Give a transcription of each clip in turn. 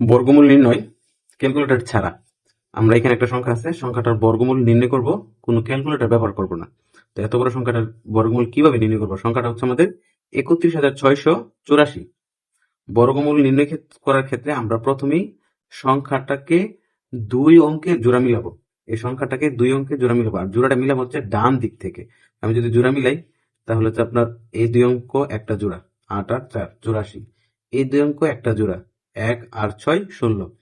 বর্গমূল নির্ণয় ক্যালকুলেটর ছাড়া। আমরা এখানে একটা সংখ্যা আছে, সংখ্যাটার বর্গমূল নির্ণয় করব, কোনো ক্যালকুলেটর ব্যবহার করব না। তো এত বড় সংখ্যাটার বর্গমূল কীভাবে নির্ণয় করব? সংখ্যাটা হচ্ছে আমাদের একত্রিশ হাজার ছয়শো চুরাশি। বর্গমূল নির্ণয় করার ক্ষেত্রে আমরা প্রথমেই সংখ্যাটাকে দুই অঙ্কে জোড়া মিলাবো। এই সংখ্যাটাকে দুই অঙ্কে জোড়া মিলাবো। আর জোড়াটা মিলাবো হচ্ছে ডান দিক থেকে। আমি যদি জোড়া মিলাই, তাহলে হচ্ছে আপনার এই দুই অঙ্ক একটা জোড়া, আট আট চার, চুরাশি। এই দুই অঙ্ক একটা জোড়া। এক আর ছয় ষোলো।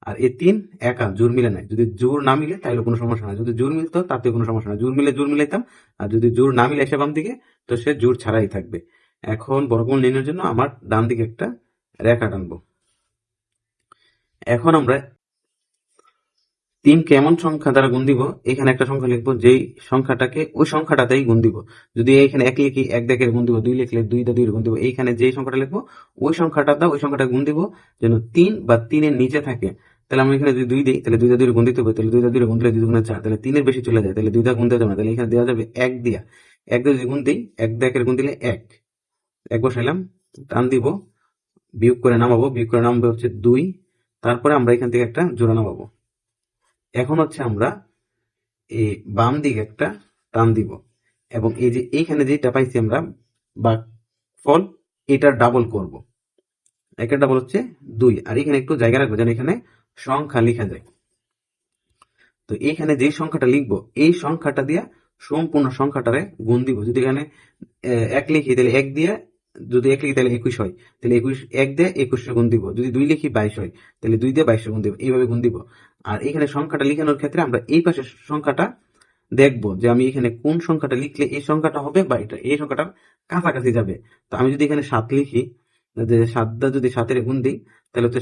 আর এই তিন একা জোর মিলে নাই। যদি জোর না মিলে তাহলে কোনো সমস্যা নাই। যদি জোর মিলতো, তাতে কোনো সমস্যা নাই। জোর মিলে জোর মিলাইতাম, আর যদি জোর না মিলে এসে বাম দিকে, তো সে জোর ছাড়াই থাকবে। এখন বর্গমূল নির্ণয়ের জন্য আমার ডান দিকে একটা রেখা টানবো। এখন আমরা তিনকে এমন সংখ্যা দ্বারা গুণ দিব? এখানে একটা সংখ্যা লিখব, যেই সংখ্যাটাকে ওই সংখ্যাটাতেই গুণ দিব। যদি এখানে এক লিখি, এক দেখের গুণ দিব, দুই লিখলে দুই দা দুই গুণ দিব। এইখানে যেই সংখ্যাটা লিখব, ওই সংখ্যাটা দাও, ওই সংখ্যাটা গুণ দিব, যেন তিন বা তিনের নিচে থাকে। তাহলে আমরা এখানে যদি দুই দিই, তাহলে দুই দা দুই গুণ দিতে হবে, তাহলে দুই দা দুই গুণ দিলে দুই গুণে চার, তাহলে তিনের বেশি চলে যায়, তাহলে দুই দা গুণ দেওয়া যাবে না, তাহলে এখানে দেওয়া যাবে এক দিয়া। এক দিয়ে যদি গুণ দিই, এক দেখের গুণ দিলে এক। এক বসাইলাম, টান দিব, বিয়োগ করে নামাবো, বিয়োগ করে নামাবো হচ্ছে দুই। তারপরে আমরা এখান থেকে একটা জোড়া নামাবো। এখন হচ্ছে আমরা এই বাম দিকে একটা টান দিব। এবং এই যে এইখানে যেটা পাইছি আমরা বা ফল, এটা ডাবল করব। একটা ডাবল হচ্ছে দুই। আর এখানে একটু জায়গা রাখব যেন এখানে সংখ্যা লেখা যায়। তো এইখানে যে সংখ্যাটা লিখব, এই সংখ্যাটা দিয়ে সম্পূর্ণ সংখ্যাটারে গুণ দিব। যদি এখানে এক লিখি, তাহলে এক দিয়ে যদি এক লিখি তাহলে একুশ হয়। তাহলে একুশ, এক দিয়ে একুশে গুণ দিব। যদি দুই লিখি বাইশ হয়, তাহলে দুই দিয়ে বাইশে গুণ দিব। এইভাবে গুণ দিব। আর এখানে সংখ্যাটা লিখানোর ক্ষেত্রে আমরা এই পাশের সংখ্যাটা দেখব যে আমি এখানে কোন সংখ্যাটা লিখলে এই সংখ্যাটা হবে বা এটা, এই সংখ্যাটার কাছাকাছি যাবে। তো আমি যদি এখানে সাত লিখি, যে সাতটা যদি সাতের গুণ দিই, তাহলে হচ্ছে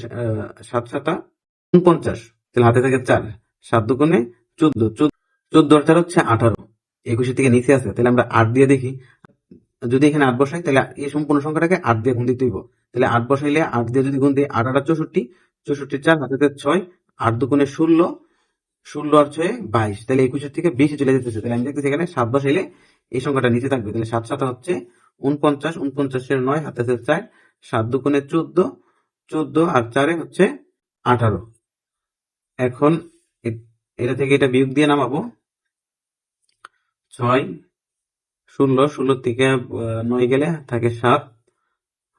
সাত সাতটা উনপঞ্চাশ। তাহলে হাতে থাকে চার। সাত দুগুণে চোদ্দ। চোদ্দ আর চার হচ্ছে আঠারো। একুশের থেকে নিচে আছে। তাহলে আমরা আট দিয়ে দেখি। যদি এখানে আট বসাই, তাহলে এই সম্পূর্ণ সংখ্যাটাকে আট দিয়ে গুণ দিতে হইব। তাহলে আট বসাইলে আট দিয়ে যদি গুণ দিই, আট আট চৌষট্টি চৌষট্টি চার, হাতে ছয়, আট দুগুণে ষোলো ষোলো আর ছয়, বাইশ। তাহলে একুশের থেকে বেশি চলে যেতেছে। তাহলে আমি দেখতেছি এখানে সাত বসাইলে এই সংখ্যাটা নিচে থাকবে। তাহলে সাত সাত হচ্ছে উনপঞ্চাশ উনপঞ্চাশের নয়, হাতে চার, সাত দুগুণে চোদ্দ চোদ্দ আর চারে হচ্ছে আঠারো। এখন এটা থেকে এটা বিয়োগ দিয়ে নামাবো। ছয় ষোলো ষোলো থেকে নয় গেলে থাকে সাত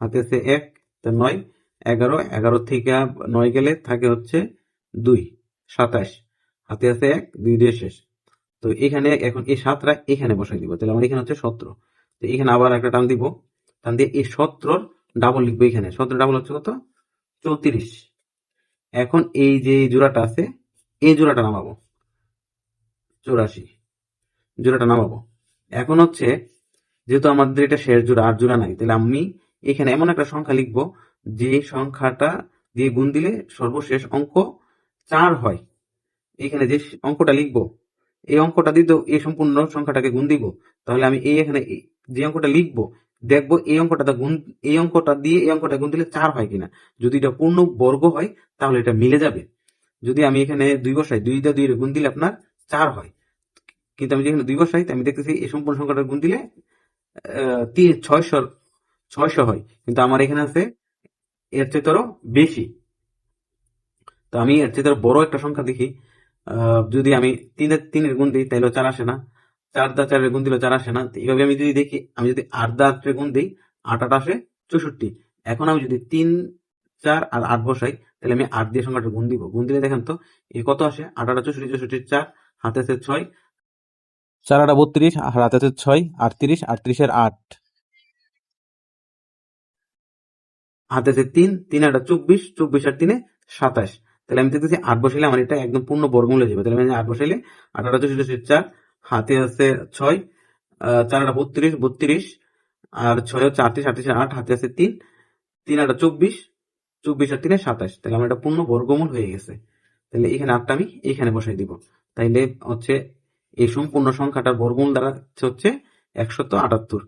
হাতে আছে এক, তো নয়, এগারো এগারো থেকে নয় গেলে থাকে হচ্ছে দুই, সাতাশ হাতে আছে এক, দুই, দিয়ে শেষ। তো এখানে এখন এই সাতটা এখানে বসাই দিব। তাহলে আমার এখানে হচ্ছে সতেরো। তো এখানে আবার একটা টান দিব। টান দিয়ে এই সতেরোর ডাবল লিখব এখানে। সতেরো ডাবল হচ্ছে কত? চৌত্রিশ। এখন এই যে জোড়াটা আছে, এই জোড়াটা নামাবো। চৌরাশি। জোড়াটা নামাবো। এখন হচ্ছে, যেহেতু আমাদের এটা শেষ জোড়া, আর জোড়া নাই, তাহলে আমি এখানে এমন একটা সংখ্যা লিখব, যে সংখ্যাটা দিয়ে গুণ দিলে সর্বশেষ অঙ্ক চার হয়। এখানে যে অঙ্কটা লিখব, এই অঙ্কটা দিতে এই সম্পূর্ণ সংখ্যাটাকে গুণ দিব, তাহলে আমি এই এখানে যে অঙ্কটা লিখব, দেখব এই অঙ্কটা গুণ, এই অঙ্কটা দিয়ে এই অঙ্কটা গুণ দিলে চার হয় কিনা। যদি এটা পূর্ণ বর্গ হয়, তাহলে এটা মিলে যাবে। যদি আমি এখানে দুই বসাই, দুই দিয়ে দুই গুণ দিলে আপনার চার হয়। কিন্তু আমি যেখানে দুই বসাই আমি দেখতেছি এই সম্পূর্ণ সংখ্যাটা গুণ দিলে তিন, ছয়শো ছয়শো হয়। কিন্তু আমার এখানে আছে, এর চেয়ে বেশি। তো আমি এর চেয়ে বড় একটা সংখ্যা দেখি। যদি আমি তিনের তিনের গুণ দিই তাহলে চার আসে না। চার দা চারের গুণ দিলে চার আসে না। এইভাবে আমি যদি দেখি, আমি যদি আট দা আটের গুণ দিই, আট আট আসে চৌষট্টি। এখন আমি যদি তিন, চার আর আট বসাই তাহলে আমি আট দিয়ে সংখ্যাটা গুণ দিব। গুণ দিলে দেখেন তো, এ কত আসে? আট আট, চৌষট্টি চৌষট্টি, চার, হাতে আছে ছয় চার আটা বত্রিশ, আর হাতে আছে ছয়, আটত্রিশ, আটত্রিশের আট। হাতে আছে তিন তিন আটা চব্বিশ চব্বিশ আর তিনে সাতাশ। তাহলে আমি দেখতেছি আট বসাইলে আমার এটা একদম পূর্ণ বর্গমূল যাবে। তাহলে আমি আট বসাইলে আট চার, হাতে আছে ছয় চার আটা বত্রিশ বত্রিশ, আর ছয় হচ্ছে আটত্রিশ আটত্রিশ আট, হাতে আছে তিন তিন আটা চব্বিশ চব্বিশ আর তিনে সাতাশ। তাহলে আমার এটা পূর্ণ বর্গমূল হয়ে গেছে। তাহলে এখানে আটটা আমি এখানে বসাই দিব। তাইলে হচ্ছে এই সম্পূর্ণ সংখ্যাটার বর্গমূল দ্বারা হচ্ছে একশত আটাত্তর।